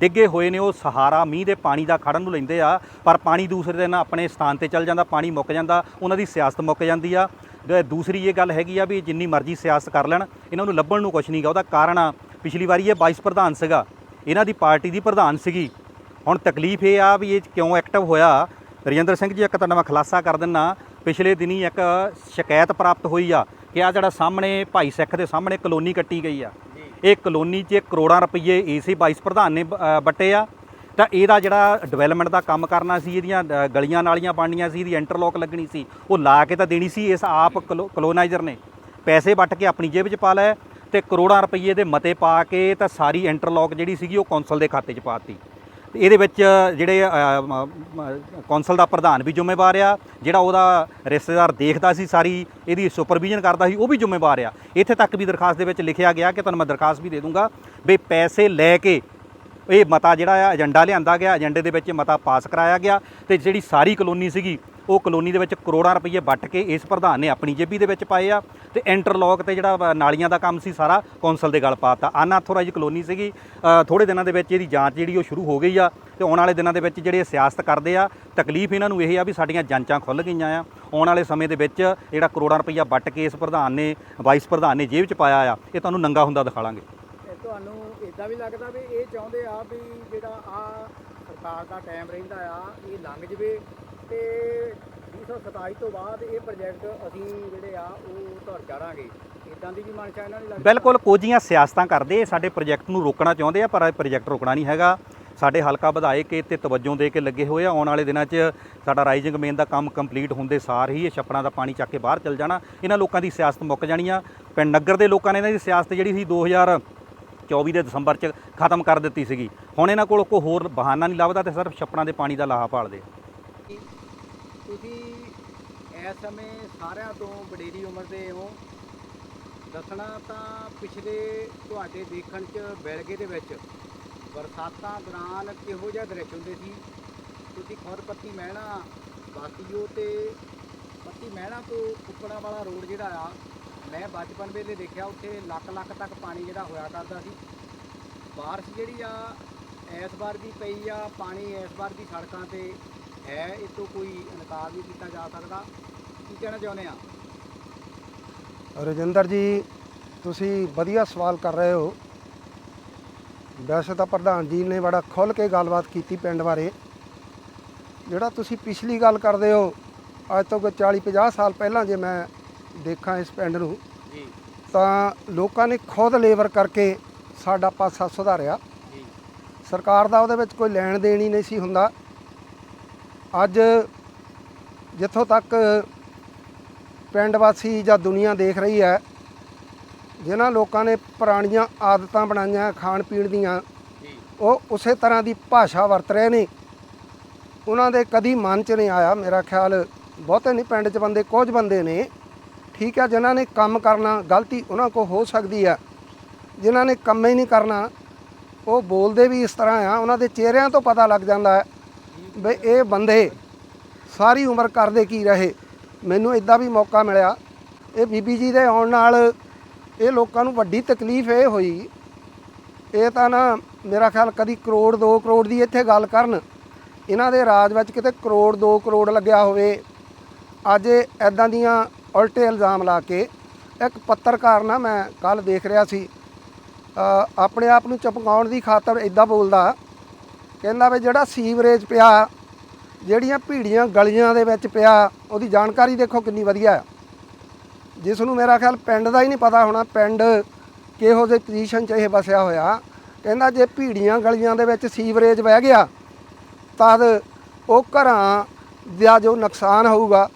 ਡਿੱਗੇ ਹੋਏ ਨੇ, ਉਹ ਸਹਾਰਾ ਮੀਂਹ ਦੇ ਪਾਣੀ ਦਾ ਖੜਨ ਨੂੰ ਲੈਂਦੇ ਆ, ਪਰ ਪਾਣੀ ਦੂਸਰੇ ਦਿਨ ਆਪਣੇ ਸਥਾਨ ਤੇ ਚੱਲ ਜਾਂਦਾ, ਪਾਣੀ ਮੁੱਕ ਜਾਂਦਾ, ਉਹਨਾਂ ਦੀ ਸਿਆਸਤ ਮੁੱਕ ਜਾਂਦੀ ਆ। ਦੂਸਰੀ ਇਹ ਗੱਲ ਹੈਗੀ ਆ ਵੀ ਜਿੰਨੀ ਮਰਜ਼ੀ ਸਿਆਸਤ ਕਰ ਲੈਣ, ਇਹਨਾਂ ਨੂੰ ਲੱਭਣ ਨੂੰ ਕੁਝ ਨਹੀਂਗਾ ਉਹਦਾ ਕਾਰਨ ਆ ਪਿਛਲੀ ਵਾਰੀ ਇਹ ਵਾਈਸ ਪ੍ਰਧਾਨ ਸੀਗਾ ਇਹਨਾਂ ਦੀ ਪਾਰਟੀ ਦੀ ਪ੍ਰਧਾਨ ਸੀਗੀ। ਹੁਣ ਤਕਲੀਫ ਇਹ ਆ ਵੀ ਇਹ ਕਿਉਂ ਐਕਟਿਵ ਹੋਇਆ? ਰਜਿੰਦਰ ਸਿੰਘ ਜੀ ਇੱਕ ਤੁਹਾਡਾ ਮੈਂ ਖੁਲਾਸਾ ਕਰ ਦਿੰਨਾ ਪਿਛਲੇ ਦਿਨੀ ਇੱਕ ਸ਼ਿਕਾਇਤ ਪ੍ਰਾਪਤ ਹੋਈ ਆ ਕਿ ਆ ਜਿਹੜਾ ਸਾਹਮਣੇ ਭਾਈ ਸਿੱਖ ਦੇ ਸਾਹਮਣੇ ਕਲੋਨੀ ਕੱਟੀ ਗਈ ਆ। ਇਹ ਕਲੋਨੀ 'ਚ ਕਰੋੜਾਂ ਰੁਪਏ ਏਸੀ ਵਾਈਸ ਪ੍ਰਧਾਨ ਨੇ ਬ- ਅ, ਵੱਟੇ ਆ। ਤਾਂ ਇਹਦਾ ਜਿਹੜਾ ਡਿਵੈਲਪਮੈਂਟ ਦਾ ਕੰਮ ਕਰਨਾ ਸੀ ਇਹਦੀਆਂ ਗਲੀਆਂ ਨਾਲੀਆਂ ਬਣਨੀਆਂ ਸੀ ਇਹਦੀ ਇੰਟਰਲੋਕ ਲੱਗਣੀ ਸੀ ਉਹ ਲਾ ਕੇ ਤਾਂ ਦੇਣੀ ਸੀ ਇਸ ਆਪ ਕਲੋ- ਕਲੋਨਾਈਜ਼ਰ ਨੇ। ਪੈਸੇ ਵੱਟ ਕੇ ਆਪਣੀ ਜੇਬ 'ਚ ਪਾ ਲਏ ਤੇ ਕਰੋੜਾਂ ਰੁਪਏ ਦੇ ਮਤੇ ਪਾ ਕੇ ਤਾਂ ਸਾਰੀ ਇੰਟਰਲੋਕ ਜਿਹੜੀ ਸੀਗੀ ਉਹ ਕੌਂਸਲ ਦੇ ਖਾਤੇ 'ਚ ਪਾਤੀ ਤੇ ਇਹਦੇ ਵਿੱਚ ਜਿਹੜੇ ਕੌਂਸਲ ਦਾ ਪ੍ਰਧਾਨ ਵੀ ਜ਼ਿੰਮੇਵਾਰ ਆ, ਜਿਹੜਾ ਉਹਦਾ ਰਿਸ਼ਤੇਦਾਰ ਦੇਖਦਾ ਸੀ ਸਾਰੀ, ਇਹਦੀ ਸੁਪਰਵੀਜ਼ਨ ਕਰਦਾ ਸੀ, ਉਹ ਵੀ ਜ਼ਿੰਮੇਵਾਰ ਆ। ਇੱਥੇ ਤੱਕ ਵੀ ਦਰਖਾਸਤ ਦੇ ਵਿੱਚ ਲਿਖਿਆ ਗਿਆ ਕਿ ਤੁਹਾਨੂੰ ਮੈਂ ਦਰਖਾਸਤ ਵੀ ਦੇ ਦੂੰਗਾ ਵੀ ਪੈਸੇ ਲੈ ਕੇ ਇਹ ਮਤਾ ਜਿਹੜਾ ਆ, ਏਜੰਡਾ ਲਿਆਂਦਾ ਗਿਆ, ਏਜੰਡੇ ਦੇ ਵਿੱਚ ਮਤਾ ਪਾਸ ਕਰਾਇਆ ਗਿਆ ਤੇ ਜਿਹੜੀ ਸਾਰੀ ਕਲੋਨੀ ਸੀਗੀ ਉਹ ਕਲੋਨੀ ਦੇ ਵਿੱਚ ਕਰੋੜਾਂ ਰੁਪਏ ਵੱਟ ਕੇ ਇਸ ਪ੍ਰਧਾਨ ਨੇ ਆਪਣੀ ਜੇਬੀ ਦੇ ਵਿੱਚ ਪਾਏ ਆ ਤੇ ਇੰਟਰਲੋਕ ਤੇ ਜਿਹੜਾ ਨਾਲੀਆਂ ਦਾ ਕੰਮ ਸੀ ਸਾਰਾ ਕੌਂਸਲ ਦੇ ਗਲ ਪਾਤਾ। ਅਨਆਥੋਰਾਈਜ਼ ਕਲੋਨੀ ਸੀਗੀ ਥੋੜੇ ਦਿਨਾਂ ਦੇ ਵਿੱਚ ਇਹਦੀ ਜਾਂਚ ਜਿਹੜੀ ਉਹ ਸ਼ੁਰੂ ਹੋ ਗਈ ਆ ਤੇ ਆਉਣ ਵਾਲੇ ਦਿਨਾਂ ਦੇ ਵਿੱਚ ਜਿਹੜੇ ਸਿਆਸਤ ਕਰਦੇ ਆ, ਤਕਲੀਫ ਇਹਨਾਂ ਨੂੰ ਇਹ ਆ ਵੀ ਸਾਡੀਆਂ ਜਾਂਚਾਂ ਖੁੱਲ ਗਈਆਂ ਆ। ਆਉਣ ਵਾਲੇ ਸਮੇਂ ਦੇ ਵਿੱਚ ਜਿਹੜਾ ਕਰੋੜਾਂ ਰੁਪਈਆ ਵੱਟ ਕੇ ਇਸ ਪ੍ਰਧਾਨ ਨੇ, ਵਾਈਸ ਪ੍ਰਧਾਨ ਨੇ ਜੇਬ 'ਚ ਪਾਇਆ ਆ, ਇਹ ਤੁਹਾਨੂੰ ਨੰਗਾ ਹੁੰਦਾ ਦਿਖਾ ਲਾਂਗੇ ਤੁਹਾਨੂੰ ਇਦਾਂ ਵੀ ਲੱਗਦਾ ਵੀ ਇਹ ਚਾਹੁੰਦੇ ਆ ਵੀ ਜਿਹੜਾ ਆ ਸਰਕਾਰ ਦਾ ਟਾਈਮ ਰਹਿੰਦਾ ਆ, ਇਹ ਲੰਘ ਜਵੇ ਤੇ 2027 ਤੋਂ ਬਾਅਦ ਇਹ ਪ੍ਰੋਜੈਕਟ ਅਸੀਂ ਜਿਹੜੇ ਆ ਉਹ ਧਰ ਚਾੜਾਂਗੇ। ਇਦਾਂ ਦੀ ਵੀ ਮਨਸ਼ਾ ਇਹਨਾਂ ਦੀ ਲੱਗਦੀ ਬਿਲਕੁਲ, ਕੋਝੀਆਂ ਸਿਆਸਤਾਂ ਕਰਦੇ ਇਹ ਸਾਡੇ ਪ੍ਰੋਜੈਕਟ ਨੂੰ ਰੋਕਣਾ ਚਾਹੁੰਦੇ ਆ, ਪਰ ਇਹ ਪ੍ਰੋਜੈਕਟ ਰੋਕਣਾ ਨਹੀਂ ਹੈਗਾ। ਸਾਡੇ ਹਲਕਾ ਵਿਧਾਇਕ ਇਹ ਤੇ ਤਵੱਜੋ ਦੇ ਕੇ ਲੱਗੇ ਹੋਏ ਆ। ਆਉਣ ਵਾਲੇ ਦਿਨਾਂ 'ਚ ਸਾਡਾ ਰਾਈਜ਼ਿੰਗ ਮੇਨ ਦਾ ਕੰਮ ਕੰਪਲੀਟ ਹੁੰਦੇ ਸਾਰ ਹੀ ਇਹ ਛੱਪੜਾਂ ਦਾ ਪਾਣੀ ਚੱਕ ਕੇ ਬਾਹਰ ਚੱਲ ਜਾਣਾ। ਇਹਨਾਂ ਲੋਕਾਂ ਦੀ ਸਿਆਸਤ ਮੁੱਕ ਜਾਣੀ ਆ। ਪਿੰਡ ਨਗਰ ਦੇ ਲੋਕਾਂ ਨੇ ਇਹਨਾਂ ਦੀ ਸਿਆਸਤ ਜਿਹੜੀ ਸੀ 2024 ਦੇ ਦਸੰਬਰ 'ਚ ਖਤਮ ਕਰ ਦਿੱਤੀ ਸੀਗੀ। ਹੁਣ ਇਹਨਾਂ ਕੋਲ ਕੋਈ ਹੋਰ ਬਹਾਨਾ ਨਹੀਂ ਲੱਭਦਾ ਤੇ ਸਿਰਫ ਛੱਪੜਾਂ ਦੇ ਪਾਣੀ ਦਾ ਲਾਹਾ ਭਾਲਦੇ ਇਸ ਸਮੇਂ ਸਾਰਿਆਂ ਤੋਂ ਵਡੇਰੀ ਉਮਰ ਦੇ ਹੋ। ਦੱਸਣਾ ਤਾਂ ਪਿਛਲੇ ਤੁਹਾਡੇ ਦੇਖਣ 'ਚ ਬੈਲਗੇ ਦੇ ਵਿੱਚ ਬਰਸਾਤਾਂ ਦੌਰਾਨ ਕਿਹੋ ਜਿਹਾ ਦ੍ਰਿਸ਼ ਹੁੰਦੇ ਸੀ। ਤੁਸੀਂ ਖੁਦ ਪੱਤੀ ਮਹਿਣਾ ਵਾਸੀਓ ਤੇ ਪੱਤੀ ਮਹਿਣਾ ਤੋਂ ਕੁੱਕੜਾਂ ਵਾਲਾ ਰੋਡ ਜਿਹੜਾ ਆ, ਮੈਂ ਬਚਪਨ ਵੇਲੇ ਦੇਖਿਆ, ਉੱਥੇ ਲੱਖ ਲੱਖ ਤੱਕ ਪਾਣੀ ਜਿਹੜਾ ਹੋਇਆ ਕਰਦਾ ਸੀ। ਬਾਰਿਸ਼ ਜਿਹੜੀ ਆ ਇਸ ਵਾਰ ਵੀ ਪਈ ਆ, ਪਾਣੀ ਇਸ ਵਾਰ ਵੀ ਸੜਕਾਂ ਤੇ ਹੈ ਇਸ ਤੋਂ ਕੋਈ ਇਨਕਾਰ ਨਹੀਂ ਕੀਤਾ ਜਾ ਸਕਦਾ। ਕੀ ਕਹਿਣਾ ਚਾਹੁੰਦੇ ਆ? ਰਜਿੰਦਰ ਜੀ ਤੁਸੀਂ ਵਧੀਆ ਸਵਾਲ ਕਰ ਰਹੇ ਹੋ। ਵੈਸੇ ਤਾਂ ਪ੍ਰਧਾਨ ਜੀ ਨੇ ਬੜਾ ਖੁੱਲ ਕੇ ਗੱਲਬਾਤ ਕੀਤੀ ਪਿੰਡ ਬਾਰੇ। ਜਿਹੜਾ ਤੁਸੀਂ ਪਿਛਲੀ ਗੱਲ ਕਰਦੇ ਹੋ ਅੱਜ ਤੋਂ ਕੋਈ 40 50 ਸਾਲ ਪਹਿਲਾਂ ਜੇ ਮੈਂ ਦੇਖਾਂ ਇਸ ਪਿੰਡ ਨੂੰ ਜੀ। ਤਾਂ ਲੋਕਾਂ ਨੇ ਖੁਦ ਲੇਬਰ ਕਰਕੇ ਸਾਡਾ ਪਾਸਾ ਸੁਧਾਰਿਆ। ਜੀ। ਸਰਕਾਰ ਦਾ ਉਹਦੇ ਵਿੱਚ ਕੋਈ ਲੈਣ ਦੇਣ ਹੀ ਨਹੀਂ ਸੀ ਹੁੰਦਾ। ਅੱਜ ਜਿੱਥੋਂ ਤੱਕ ਪਿੰਡ ਵਾਸੀ ਜਾਂ ਦੁਨੀਆ ਦੇਖ ਰਹੀ ਹੈ, ਜਿਨ੍ਹਾਂ ਲੋਕਾਂ ਨੇ ਪੁਰਾਣੀਆਂ ਆਦਤਾਂ ਬਣਾਈਆਂ ਖਾਣ ਪੀਣ ਦੀਆਂ, ਉਹ ਉਸੇ ਤਰ੍ਹਾਂ ਦੀ ਭਾਸ਼ਾ ਵਰਤ ਰਹੇ ਨੇ। ਉਹਨਾਂ ਦੇ ਕਦੀ ਮਨ 'ਚ ਨਹੀਂ ਆਇਆ, ਮੇਰਾ ਖਿਆਲ ਬਹੁਤੇ ਨਹੀਂ, ਪਿੰਡ 'ਚ ਬੰਦੇ, ਕੁਝ ਬੰਦੇ ਨੇ, ਠੀਕ ਹੈ, ਜਿਨ੍ਹਾਂ ਨੇ ਕੰਮ ਕਰਨਾ, ਗਲਤੀ ਉਹਨਾਂ ਕੋ ਹੋ ਸਕਦੀ ਹੈ। ਜਿਨ੍ਹਾਂ ਨੇ ਕੰਮ ਹੀ ਨਹੀਂ ਕਰਨਾ, ਉਹ ਬੋਲਦੇ ਵੀ ਇਸ ਤਰ੍ਹਾਂ ਆ, ਉਹਨਾਂ ਦੇ ਚਿਹਰਿਆਂ ਤੋਂ ਪਤਾ ਲੱਗ ਜਾਂਦਾ ਹੈ ਵੀ ਇਹ ਬੰਦੇ ਸਾਰੀ ਉਮਰ ਕਰਦੇ ਕੀ ਰਹੇ। ਮੈਨੂੰ ਇਦਾਂ ਵੀ ਮੌਕਾ ਮਿਲਿਆ। ਇਹ ਬੀਬੀ ਜੀ ਦੇ ਆਉਣ ਨਾਲ ਇਹ ਲੋਕਾਂ ਨੂੰ ਵੱਡੀ ਤਕਲੀਫ ਇਹ ਹੋਈ। ਇਹ ਤਾਂ ਨਾ ਮੇਰਾ ਖਿਆਲ ਕਦੀ ਕਰੋੜ 2 ਕਰੋੜ ਦੀ ਇੱਥੇ ਗੱਲ ਕਰਨ। ਇਹਨਾਂ ਦੇ ਰਾਜ ਵਿੱਚ ਕਿਤੇ ਕਰੋੜ 2 ਕਰੋੜ ਲੱਗਿਆ ਹੋਵੇ। ਅੱਜ ਐਦਾਂ ਦੀਆਂ ਉਲਟੇ ਇਲਜ਼ਾਮ ਲਾ ਕੇ ਇੱਕ ਪੱਤਰਕਾਰ ਨਾ ਮੈਂ ਕੱਲ ਦੇਖ ਰਿਹਾ ਸੀ। ਆਪਣੇ ਆਪ ਨੂੰ ਚਪਕਾਉਣ ਦੀ ਖਾਤਰ ਇਦਾਂ ਬੋਲਦਾ, ਕਹਿੰਦਾ ਵੀ ਜਿਹੜਾ ਸੀਵਰੇਜ ਪਿਆ ਜਿਹੜੀਆਂ ਭੀੜੀਆਂ ਗਲੀਆਂ ਦੇ ਵਿੱਚ ਪਿਆ, ਉਹਦੀ ਜਾਣਕਾਰੀ ਦੇਖੋ ਕਿੰਨੀ ਵਧੀਆ ਆ। ਜਿਸ ਨੂੰ ਮੇਰਾ ਖਿਆਲ ਪਿੰਡ ਦਾ ਹੀ ਨਹੀਂ ਪਤਾ ਹੋਣਾ, ਪਿੰਡ ਕਿਹੋ ਜਿਹੇ ਪੋਜੀਸ਼ਨ 'ਚ ਇਹ ਵਸਿਆ ਹੋਇਆ। ਕਹਿੰਦਾ ਜੇ ਭੀੜੀਆਂ ਗਲੀਆਂ ਦੇ ਵਿੱਚ ਸੀਵਰੇਜ ਵਹਿ ਗਿਆ, ਤਦ ਉਹ ਘਰਾਂ ਦਾ ਜੋ ਨੁਕਸਾਨ ਹੋਊਗਾ,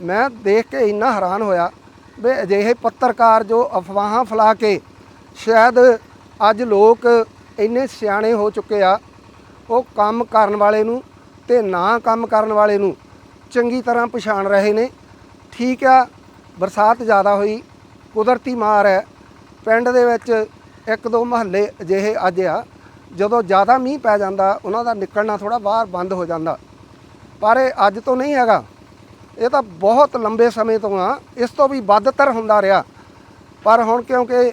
ਮੈਂ ਦੇਖ ਕੇ ਇੰਨਾ ਹੈਰਾਨ ਹੋਇਆ ਵੀ ਅਜਿਹੇ ਪੱਤਰਕਾਰ ਜੋ ਅਫਵਾਹਾਂ ਫੈਲਾ ਕੇ ਸ਼ਾਇਦ ਅੱਜ ਲੋਕ ਇੰਨੇ ਸਿਆਣੇ ਹੋ ਚੁੱਕੇ ਆ, ਉਹ ਕੰਮ ਕਰਨ ਵਾਲੇ ਨੂੰ ਤੇ ਨਾ ਕੰਮ ਕਰਨ ਵਾਲੇ ਨੂੰ ਚੰਗੀ ਤਰ੍ਹਾਂ ਪਛਾਣ ਰਹੇ ਨੇ। ਠੀਕ ਆ, ਬਰਸਾਤ ਜ਼ਿਆਦਾ ਹੋਈ, ਕੁਦਰਤੀ ਮਾਰ ਹੈ। ਪਿੰਡ ਦੇ ਵਿੱਚ ਇੱਕ ਦੋ ਮਹੱਲੇ ਅਜਿਹੇ ਅੱਜ ਆ, ਜਦੋਂ ਜ਼ਿਆਦਾ ਮੀਂਹ ਪੈ ਜਾਂਦਾ, ਉਹਨਾਂ ਦਾ ਨਿਕਲਣਾ ਥੋੜਾ ਬਾਹਰ ਬੰਦ ਹੋ ਜਾਂਦਾ। ਪਰ ਇਹ ਅੱਜ ਤੋਂ ਨਹੀਂ ਹੈਗਾ। ਇਹ ਤਾਂ ਬਹੁਤ ਲੰਬੇ ਸਮੇਂ ਤੋਂ ਆ। ਇਸ ਤੋਂ ਵੀ ਵੱਧਤਰ ਹੁੰਦਾ ਰਿਹਾ। ਪਰ ਹੁਣ ਕਿਉਂਕਿ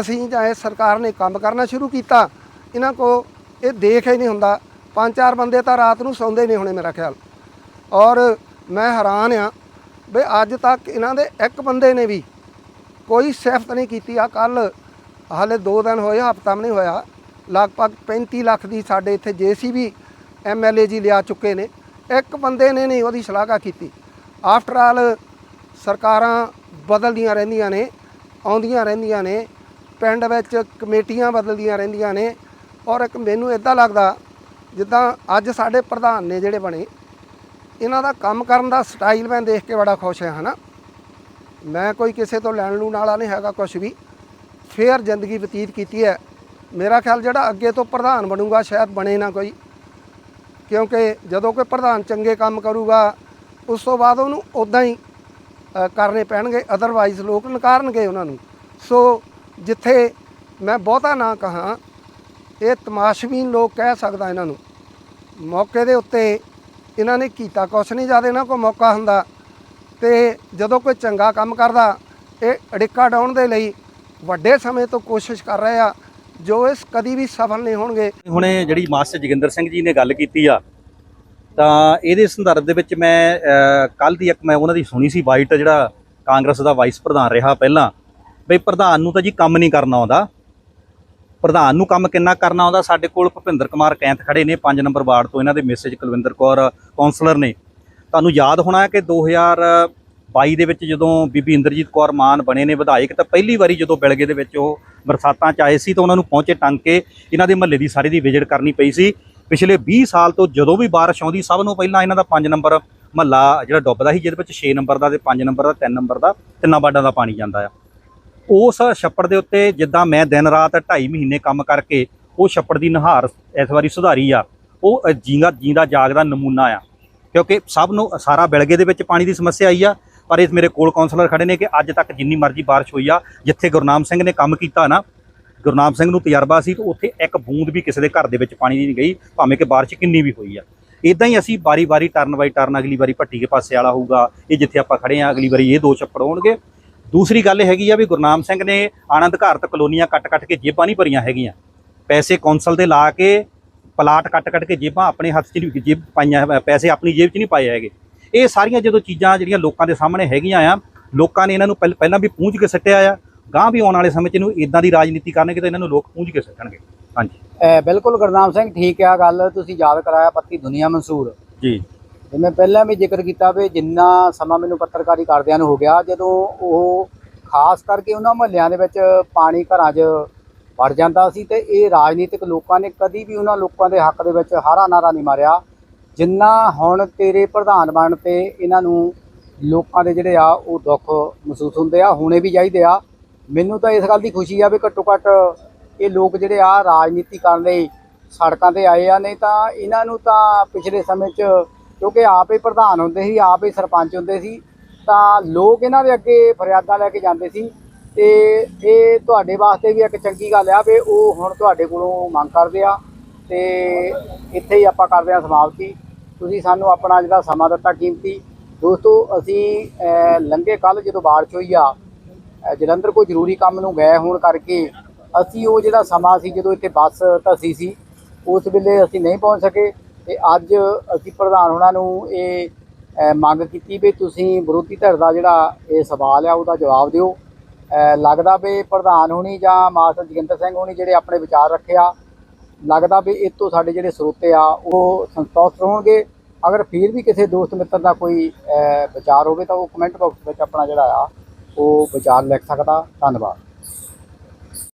ਅਸੀਂ ਜਾਂ ਇਹ ਸਰਕਾਰ ਨੇ ਕੰਮ ਕਰਨਾ ਸ਼ੁਰੂ ਕੀਤਾ, ਇਹਨਾਂ ਕੋ ਇਹ ਦੇਖ ਹੀ ਨਹੀਂ ਹੁੰਦਾ। ਪੰਜ ਚਾਰ ਬੰਦੇ ਤਾਂ ਰਾਤ ਨੂੰ ਸੌਂਦੇ ਨਹੀਂ ਹੋਣੇ ਮੇਰਾ ਖਿਆਲ। ਔਰ ਮੈਂ ਹੈਰਾਨ ਆ ਵੀ ਅੱਜ ਤੱਕ ਇਹਨਾਂ ਦੇ ਇੱਕ ਬੰਦੇ ਨੇ ਵੀ ਕੋਈ ਸਿਫਤ ਨਹੀਂ ਕੀਤੀ। ਆ ਕੱਲ ਹਾਲੇ 2 ਦਿਨ ਹੋਏ, ਹਫਤਾ ਵੀ ਨਹੀਂ ਹੋਇਆ। ਲਗਭਗ 35 ਲੱਖ ਦੀ ਸਾਡੇ ਇੱਥੇ ਜੇਸੀਬੀ ਐਮਐਲਏ ਜੀ ਲਿਆ ਚੁੱਕੇ ਨੇ। ਇੱਕ ਬੰਦੇ ਨੇ ਨਹੀਂ ਉਹਦੀ ਸ਼ਲਾਘਾ ਕੀਤੀ। ਆਫਟਰ ਆਲ ਸਰਕਾਰਾਂ ਬਦਲਦੀਆਂ ਰਹਿੰਦੀਆਂ ਨੇ, ਆਉਂਦੀਆਂ ਰਹਿੰਦੀਆਂ ਨੇ, ਪਿੰਡ ਵਿੱਚ ਕਮੇਟੀਆਂ ਬਦਲਦੀਆਂ ਰਹਿੰਦੀਆਂ ਨੇ। ਔਰ ਇੱਕ ਮੈਨੂੰ ਇਦਾਂ ਲੱਗਦਾ ਜਿੱਦਾਂ ਅੱਜ ਸਾਡੇ ਪ੍ਰਧਾਨ ਨੇ ਜਿਹੜੇ ਬਣੇ, ਇਹਨਾਂ ਦਾ ਕੰਮ ਕਰਨ ਦਾ ਸਟਾਈਲ ਮੈਂ ਦੇਖ ਕੇ ਬੜਾ ਖੁਸ਼ ਹਾਂ, ਹਨਾ? ਮੈਂ ਕੋਈ ਕਿਸੇ ਤੋਂ ਲੈਣ ਲੂਣ ਵਾਲਾ ਨਹੀਂ ਹੈਗਾ ਕੁਝ ਵੀ। ਫੇਰ ਜ਼ਿੰਦਗੀ ਬਤੀਤ ਕੀਤੀ ਹੈ। ਮੇਰਾ ਖਿਆਲ ਜਿਹੜਾ ਅੱਗੇ ਤੋਂ ਪ੍ਰਧਾਨ ਬਣੂਗਾ, ਸ਼ਾਇਦ ਬਣੇ ਨਾ ਕੋਈ। ਕਿਉਂਕਿ ਜਦੋਂ ਕੋਈ ਪ੍ਰਧਾਨ ਚੰਗੇ ਕੰਮ ਕਰੂਗਾ, ਉਸ ਤੋਂ ਬਾਅਦ ਉਹਨੂੰ ਉਦਾਂ ਹੀ ਕਰਨੇ ਪੈਣਗੇ ਅਦਰਵਾਈਜ਼ ਲੋਕ ਨਕਾਰਨਗੇ ਉਹਨਾਂ ਨੂੰ। ਸੋ ਜਿੱਥੇ ਮੈਂ ਬਹੁਤਾ ਨਾ ਕਹਾਂ, ਇਹ ਤਮਾਸ਼ਬੀਨ ਲੋਕ ਕਹਿ ਸਕਦਾ ਇਹਨਾਂ ਨੂੰ। ਮੌਕੇ ਦੇ ਉੱਤੇ ਇਹਨਾਂ ਨੇ ਕੀਤਾ। ਕੁਛ ਨਹੀਂ ਜਦ ਇਹਨਾਂ ਕੋਲ ਮੌਕਾ ਹੁੰਦਾ ਤੇ ਜਦੋਂ ਕੋਈ ਚੰਗਾ ਕੰਮ ਕਰਦਾ, ਇਹ ਅੜਿੱਕਾ ਡਾਉਣ ਦੇ ਲਈ ਵੱਡੇ ਸਮੇਂ ਤੋਂ ਕੋਸ਼ਿਸ਼ ਕਰ ਰਹੇ ਆ, ਜੋ ਇਸ ਕਦੀ ਵੀ ਸਫਲ ਨਹੀਂ ਹੋਣਗੇ। ਹੁਣੇ ਜਿਹੜੀ ਮਾਸਟਰ ਜੋਗਿੰਦਰ ਸਿੰਘ ਜੀ ਨੇ ਗੱਲ ਕੀਤੀ ਆ, ਤਾਂ ਇਹਦੇ ਸੰਦਰਭ ਦੇ ਵਿੱਚ ਮੈਂ ਕੱਲ ਦੀ ਇੱਕ ਮੈਂ ਉਹਨਾਂ ਦੀ ਸੁਣੀ ਸੀ ਵਾਈਟ ਜਿਹੜਾ ਕਾਂਗਰਸ ਦਾ ਵਾਈਸ ਪ੍ਰਧਾਨ ਰਿਹਾ ਪਹਿਲਾਂ। ਬਈ ਪ੍ਰਧਾਨ ਨੂੰ ਤਾਂ ਜੀ ਕੰਮ ਨਹੀਂ ਕਰਨਾ ਆਉਂਦਾ। ਪ੍ਰਧਾਨ ਨੂੰ ਕੰਮ ਕਿੰਨਾ ਕਰਨਾ ਆਉਂਦਾ? ਸਾਡੇ ਕੋਲ ਭੁਪਿੰਦਰ ਕੁਮਾਰ ਕੈਂਥ ਖੜੇ ਨੇ 5 ਨੰਬਰ ਵਾਰਡ ਤੋਂ। ਇਹਨਾਂ ਦੇ ਮੈਸੇਜ ਕੁਲਵਿੰਦਰ ਕੌਰ ਕਾਉਂਸਲਰ ਨੇ। ਤੁਹਾਨੂੰ ਯਾਦ ਹੋਣਾ ਹੈ ਕਿ 2022 ਦੇ ਵਿੱਚ ਜਦੋਂ ਬੀਬੀ ਇੰਦਰਜੀਤ ਕੌਰ ਮਾਨ ਬਣੇ ਨੇ ਵਿਧਾਇਕ, ਤਾਂ ਪਹਿਲੀ ਵਾਰੀ ਜਦੋਂ ਬਿਲਗੇ ਦੇ ਵਿੱਚ ਉਹ ਬਰਸਾਤਾਂ ਚ ਆਏ ਸੀ, ਤਾਂ ਉਹਨਾਂ ਨੂੰ ਪਹੁੰਚੇ ਟੰਗ ਕੇ ਇਹਨਾਂ ਦੇ ਮਹੱਲੇ ਦੀ ਸਾਰੀ ਦੀ ਵਿਜ਼ਿਟ ਕਰਨੀ ਪਈ ਸੀ। ਪਿਛਲੇ 20 ਸਾਲ ਤੋਂ ਜਦੋਂ ਵੀ ਬਾਰਿਸ਼ ਆਉਂਦੀ, ਸਭ ਨੂੰ ਪਹਿਲਾਂ ਇਹਨਾਂ ਦਾ 5 ਨੰਬਰ ਮਹੱਲਾ ਜਿਹੜਾ ਡੁੱਬਦਾ ਸੀ, ਜਿਹਦੇ ਵਿੱਚ 6 ਨੰਬਰ ਦਾ ਤੇ 5 ਨੰਬਰ ਦਾ 3 ਨੰਬਰ ਦਾ, ਤਿੰਨਾਂ ਵਾਰਡਾਂ ਦਾ ਪਾਣੀ ਜਾਂਦਾ ਆ। ਉਸ ਛੱਪੜ ਦੇ ਉੱਤੇ ਜਿੱਦਾਂ ਮੈਂ ਦਿਨ ਰਾਤ 2.5 ਮਹੀਨੇ ਕੰਮ ਕਰਕੇ ਉਹ ਛੱਪੜ ਦੀ ਨਹਾਰ ਇਸ ਵਾਰੀ ਸੁਧਾਰੀ ਆ ਉਹ ਅ, ਜੀਂਦਾ ਜੀਂਦਾ ਜਾਗਦਾ ਨਮੂਨਾ ਆ। ਕਿਉਂਕਿ ਸਭ ਨੂੰ ਸਾਰਾ ਬਿਲਗੇ ਦੇ ਵਿੱਚ ਪਾਣੀ ਦੀ ਸਮੱਸਿਆ ਆਈ ਆ ਪਰ ਇਸ ਮੇਰੇ ਕੋਲ ਕਾਉਂਸਲਰ ਖੜੇ ਨੇ ਕਿ ਅੱਜ ਤੱਕ ਜਿੰਨੀ ਮਰਜ਼ੀ ਬਾਰਿਸ਼ ਹੋਈ ਆ ਜਿੱਥੇ ਗੁਰਨਾਮ ਸਿੰਘ ਨੇ ਕੰਮ ਕੀਤਾ ਨਾ ਗੁਰਨਾਮ ਸਿੰਘ ਨੂੰ ਤਜਰਬਾ ਸੀ ਤੇ ਉੱਥੇ ਇੱਕ ਬੂੰਦ ਵੀ ਕਿਸੇ ਦੇ ਘਰ ਦੇ ਵਿੱਚ ਪਾਣੀ ਦੀ ਨਹੀਂ ਗਈ ਭਾਵੇਂ ਕਿ ਬਾਰਿਸ਼ ਕਿੰਨੀ ਵੀ ਹੋਈ ਆ। ਇਦਾਂ ਹੀ ਅਸੀਂ ਵਾਰੀ-ਵਾਰੀ ਟਰਨ ਬਾਈ ਟਰਨ ਅਗਲੀ ਵਾਰੀ ਭੱਟੀ ਕੇ ਪਾਸੇ ਵਾਲਾ ਹੋਊਗਾ ਇਹ ਜਿੱਥੇ ਆਪਾਂ ਖੜੇ ਆ ਅਗਲੀ ਵਾਰੀ ਇਹ ਦੋ ਛੱਪੜ ਹੋਣਗੇ। ਦੂਸਰੀ ਗੱਲ ਇਹ ਹੈਗੀ ਆ ਵੀ ਗੁਰਨਾਮ ਸਿੰਘ ਨੇ ਆਨੰਦ ਘਾਰਤ ਕਲੋਨੀਆਂ ਕੱਟ-ਕੱਟ ਕੇ ਜੇਬਾਂ ਨਹੀਂ ਭਰੀਆਂ ਹੈਗੀਆਂ। ਪੈਸੇ ਕੌਂਸਲ ਦੇ ਲਾ ਕੇ ਪਲਾਟ ਕੱਟ-ਕੱਟ ਕੇ ਜੇਬਾਂ ਆਪਣੇ ਹੱਥ 'ਚ ਨਹੀਂ ਜੇਬ ਪਾਈਆਂ ਪੈਸੇ ਆਪਣੀ ਜੇਬ 'ਚ ਨਹੀਂ ਪਾਏ ਹੈਗੇ। ਇਹ ਸਾਰੀਆਂ ਜਦੋਂ ਚੀਜ਼ਾਂ ਜਿਹੜੀਆਂ ਲੋਕਾਂ ਦੇ ਸਾਹਮਣੇ ਹੈਗੀਆਂ ਆ ਲੋਕਾਂ ਨੇ ਇਹਨਾਂ ਨੂੰ ਪਹਿਲ- ਵੀ ਪੂੰਝ ਕੇ ਸੱਟਿਆ ਆ ਗਾਂ ਵੀ ਆਉਣ ਵਾਲੇ ਸਮੇਂ 'ਚ ਇਹਨੂੰ ਇਦਾਂ ਦੀ ਰਾਜਨੀਤੀ ਕਰਨਗੇ ਤਾਂ ਇਹਨਾਂ ਨੂੰ ਲੋਕ ਪੂੰਝ ਕੇ ਸੱਟਣਗੇ। ਹਾਂਜੀ। ਬਿਲਕੁਲ ਗੁਰਨਾਮ ਸਿੰਘ ਠੀਕ ਆ ਗੱਲ ਤੁਸੀਂ ਯਾਦ ਕਰਾਇਆ ਪੱਤੀ ਦੁਨੀਆ ਮਨਸੂਰ। ਜੀ। ਜਿਵੇਂ ਪਹਿਲਾਂ ਵੀ ਜ਼ਿਕਰ ਕੀਤਾ ਵੀ ਜਿੰਨਾ ਸਮਾਂ ਮੈਨੂੰ ਪੱਤਰਕਾਰੀ ਕਰਦਿਆਂ ਨੂੰ ਹੋ ਗਿਆ, ਜਦੋਂ ਉਹ ਖਾਸ ਕਰਕੇ ਉਹਨਾਂ ਮਹੱਲਿਆਂ ਦੇ ਵਿੱਚ ਪਾਣੀ ਘਰਾਂ 'ਚ ਵੜ ਜਾਂਦਾ ਸੀ ਤੇ ਇਹ ਰਾਜਨੀਤਿਕ ਲੋਕਾਂ ਨੇ ਕਦੀ ਵੀ ਉਹਨਾਂ ਲੋਕਾਂ ਦੇ ਹੱਕ ਦੇ ਵਿੱਚ ਹਾਰਾ ਨਾਰਾ ਨਹੀਂ ਮਾਰਿਆ। ਜਿੰਨਾ ਹੁਣ ਤੇਰੇ ਪ੍ਰਧਾਨ ਬਣ ਤੇ ਇਹਨਾਂ ਨੂੰ ਲੋਕਾਂ ਦੇ ਜਿਹੜੇ ਆ ਉਹ ਦੁੱਖ ਮਹਿਸੂਸ ਹੁੰਦੇ ਆ, ਹੋਣੇ ਵੀ ਚਾਹੀਦੇ ਆ। ਮੈਨੂੰ ਤਾਂ ਇਸ ਗੱਲ ਦੀ ਖੁਸ਼ੀ ਆ ਵੀ ਘੱਟੋ ਘੱਟ ਇਹ ਲੋਕ ਜਿਹੜੇ ਆ ਰਾਜਨੀਤੀ ਕਰਨ ਲਈ ਸੜਕਾਂ ਤੇ ਆਏ ਆ, ਨਹੀਂ ਤਾਂ ਇਹਨਾਂ ਨੂੰ ਤਾਂ ਪਿਛਲੇ ਸਮੇਂ 'ਚ ਕਿਉਂਕਿ ਆਪ ਹੀ ਪ੍ਰਧਾਨ ਹੁੰਦੇ ਸੀ, ਆਪ ਹੀ ਸਰਪੰਚ ਹੁੰਦੇ ਸੀ, ਤਾਂ ਲੋਕ ਇਹਨਾਂ ਦੇ ਅੱਗੇ ਫਰਿਆਦਾਂ ਲੈ ਕੇ ਜਾਂਦੇ ਸੀ ਤੇ ਇਹ ਤੁਹਾਡੇ ਵਾਸਤੇ ਵੀ ਇੱਕ ਚੰਗੀ ਗੱਲ ਆ ਵੀ ਉਹ ਹੁਣ ਤੁਹਾਡੇ ਕੋਲੋਂ ਮੰਗ ਕਰਦੇ ਆ ਤੇ ਇੱਥੇ ਹੀ ਆਪਾਂ ਕਰਦੇ ਆ ਸਮਾਪਤੀ। ਤੁਸੀਂ ਸਾਨੂੰ ਆਪਣਾ ਜਿਹੜਾ ਸਮਾਂ ਦਿੱਤਾ ਕੀਮਤੀ। ਦੋਸਤੋ, ਅਸੀਂ ਲੰਘੇ ਕੱਲ ਜਦੋਂ ਬਾਰਿਸ਼ ਹੋਈ ਆ ਜਲੰਧਰ ਕੋਈ ਜ਼ਰੂਰੀ ਕੰਮ ਨੂੰ ਗਏ ਹੋਣ ਕਰਕੇ ਅਸੀਂ ਉਹ ਜਿਹੜਾ ਸਮਾਂ ਸੀ ਜਦੋਂ ਇੱਥੇ ਬੱਸ ਧੱਸੀ ਸੀ, ਉਸ ਵੇਲੇ ਅਸੀਂ ਨਹੀਂ ਪਹੁੰਚ ਸਕੇ। ਤੇ ਅੱਜ ਅਸੀਂ ਪ੍ਰਧਾਨ ਉਹਨਾਂ ਨੂੰ ਇਹ ਮੰਗ ਕੀਤੀ ਵੀ ਤੁਸੀਂ ਵਿਰੋਧੀ ਧਿਰ ਦਾ ਜਿਹੜਾ ਇਹ ਸਵਾਲ ਆ ਉਹਦਾ ਜਵਾਬ ਦਿਓ। ਲੱਗਦਾ ਵੀ ਪ੍ਰਧਾਨ ਹੋਣੀ ਜਾਂ ਮਾਸਟਰ ਜੋਗਿੰਦਰ ਸਿੰਘ ਹੋਣੀ ਜਿਹੜੇ ਆਪਣੇ ਵਿਚਾਰ ਰੱਖਿਆ ਲੱਗਦਾ ਵੀ ਇਹ ਤੋਂ ਸਾਡੇ ਜਿਹੜੇ ਸਰੋਤੇ ਆ ਉਹ ਸੰਤੁਸ਼ਟ ਹੋਣਗੇ। ਅਗਰ ਫਿਰ ਵੀ ਕਿਸੇ ਦੋਸਤ ਮਿੱਤਰ ਦਾ ਕੋਈ ਵਿਚਾਰ ਹੋਵੇ ਤਾਂ ਉਹ ਕਮੈਂਟ ਬਾਕਸ ਵਿੱਚ ਆਪਣਾ ਜਿਹੜਾ ਆ, ਉਹ ਵਿਚਾਰ ਲਿਖ ਸਕਦਾ। ਧੰਨਵਾਦ।